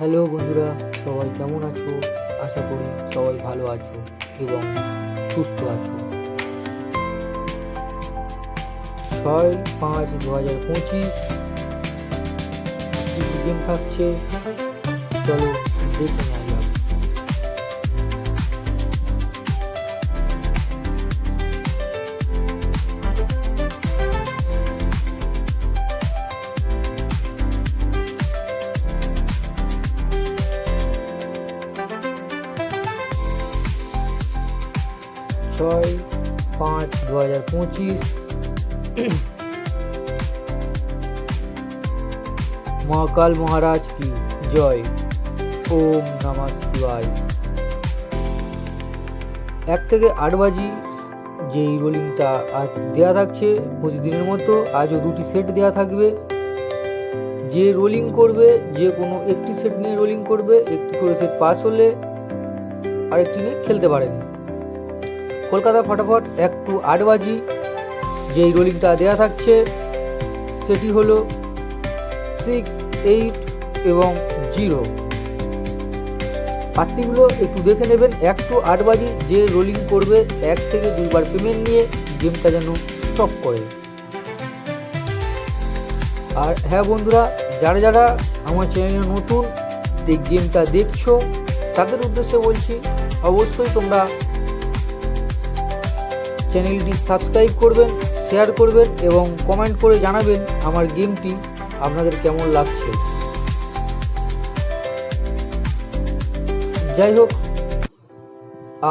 Hello বন্ধুরা, সবাই কেমন আছো? আশা করি সবাই ভালো আছো এবং সুস্থ আছো। ছয় পাঁচ দু হাজার পঁচিশ গেম থাকছে? চলো দেখে নেওয়া ছয় পাঁচ দু হাজার পঁচিশ। মহাকাল মহারাজ কি? জয়। ওম নমঃ শিবায়। এক থেকে আট বাজি যেই রোলিংটা আজ দেওয়া থাকছে, প্রতিদিনের মতো আজও দুটি সেট দেওয়া থাকবে। যে রোলিং করবে, যে কোনো একটি সেট নিয়ে রোলিং করবে, একটি করে সেট পাস হলে আরেকটি নিয়ে খেলতে পারেন। কলকাতা ফটাফট এক টু আট বাজি যেই রোলিংটা দেওয়া থাকছে, সেটি হলো সিক্স এইট এবং জিরো পাত্রিগুলো একটু দেখে নেবেন, এক টু আট বাজি যে রোলিং করবে, এক থেকে দুইবার পেমেন্ট নিয়ে গেমটা যেন স্টপ করে। আর হ্যাঁ বন্ধুরা, যারা যারা আমার চ্যানেলে নতুন, এই গেমটা দেখছ, তাদের উদ্দেশ্যে বলছি, অবশ্যই তোমরা চ্যানেলটি সাবস্ক্রাইব করবেন, শেয়ার করবেন এবং কমেন্ট করে জানাবেন আমার গেমটি আপনাদের কেমন লাগছে। যাই হোক,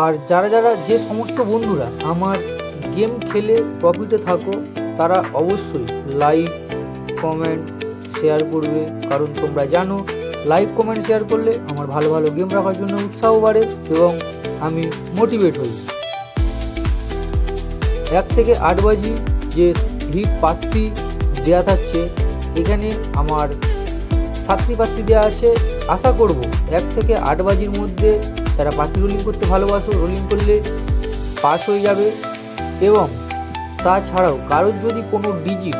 আর যারা যারা যে সমস্ত বন্ধুরা আমার গেম খেলে প্রফিটে থাকো, তারা অবশ্যই লাইক কমেন্ট শেয়ার করবে। কারণ তোমরা জানো লাইক কমেন্ট শেয়ার করলে আমার ভালো ভালো গেম রাখার জন্য উৎসাহ বাড়ে এবং আমি মোটিভেট হই। এক থেকে আট বাজি যে হিট পাত্রি দেওয়া থাকছে, এখানে আমার সাতটি পাত্রি দেওয়া আছে। আশা করব এক থেকে আট বাজির মধ্যে যারা পাত্রি রোলিং করতে ভালোবাসো, রোলিং করলে পাস হয়ে যাবে। এবং তাছাড়াও কারোর যদি কোনো ডিজিট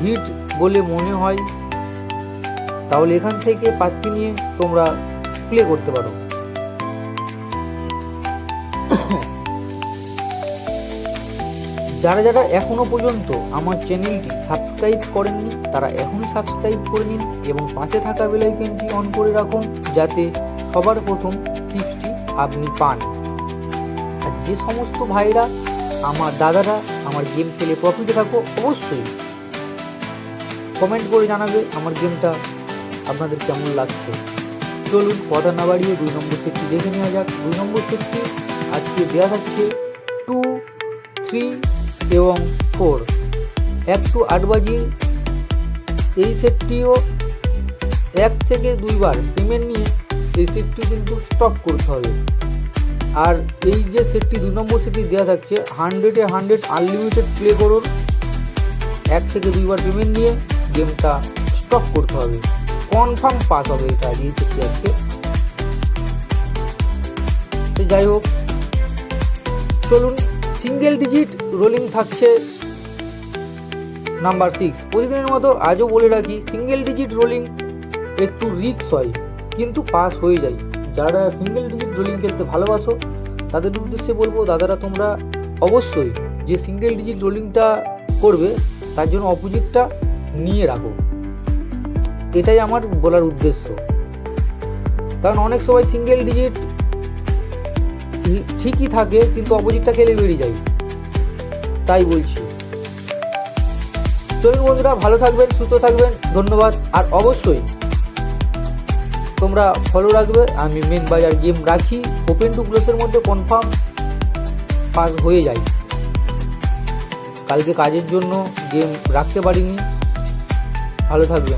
হিট বলে মনে হয়, তাহলে এখান থেকে পাত্রি নিয়ে তোমরা প্লে করতে পারো। যারা যারা এখনও পর্যন্ত আমার চ্যানেলটি সাবস্ক্রাইব করেননি, তারা এখনই সাবস্ক্রাইব করে নিন এবং পাশে থাকা বেলাইকনটি অন করে রাখুন যাতে সবার প্রথম টিপসটি আপনি পান। আর যে সমস্ত ভাইরা, আমার দাদারা, আমার গেম খেলে প্রফিটে থাকো, অবশ্যই কমেন্ট করে জানাবে আমার গেমটা আপনাদের কেমন লাগছে। চলুন কথা না বাড়িয়ে দুই নম্বর সেটটি দেখে নেওয়া যাক। দুই নম্বর সেটটি আজকে দেওয়া থাকছে টু থ্রি এবং ফোর। এক টু আট বাজি এই সেটটিও এক থেকে দুইবার পেমেন্ট নিয়ে এই সেটটি কিন্তু স্টপ করতে হবে। আর এই যে সেটটি দু নম্বর সেটটি দেওয়া থাকছে হান্ড্রেডে হান্ড্রেড আনলিমিটেড প্লে করুন। এক থেকে দুইবার পেমেন্ট নিয়ে গেমটা স্টপ করতে হবে। কনফার্ম পাস হবে এটা এই সেটটি আজকে। যাই হোক, চলুন সিঙ্গেল ডিজিট রোলিং থাকছে নাম্বার সিক্স প্রতিদিনের মতো আজও বলে রাখি, সিঙ্গেল ডিজিট রোলিং একটু রিক্স হয়, কিন্তু পাস হয়ে যায়। যারা সিঙ্গেল ডিজিট রোলিং খেলতে ভালোবাসো, তাদের উদ্দেশ্যে বলব, দাদারা তোমরা অবশ্যই যে সিঙ্গেল ডিজিট রোলিংটা করবে, তার জন্য অপোজিটটা নিয়ে রাখো। এটাই আমার বলার উদ্দেশ্য। কারণ অনেক সময় সিঙ্গেল ডিজিট ঠিকই থাকে, কিন্তু অপোজিটটা খেলে বেরিয়ে যায়। তাই বলছি। চলুন বন্ধুরা, ভালো থাকবেন, সুস্থ থাকবেন, ধন্যবাদ। আর অবশ্যই তোমরা ফলো রাখবে। আমি মেন বাজার গেম রাখি। ওপেন টু ক্লোসের মধ্যে কনফার্ম পাস হয়ে যায়। কালকে কাজের জন্য গেম রাখতে পারিনি। ভালো থাকবেন।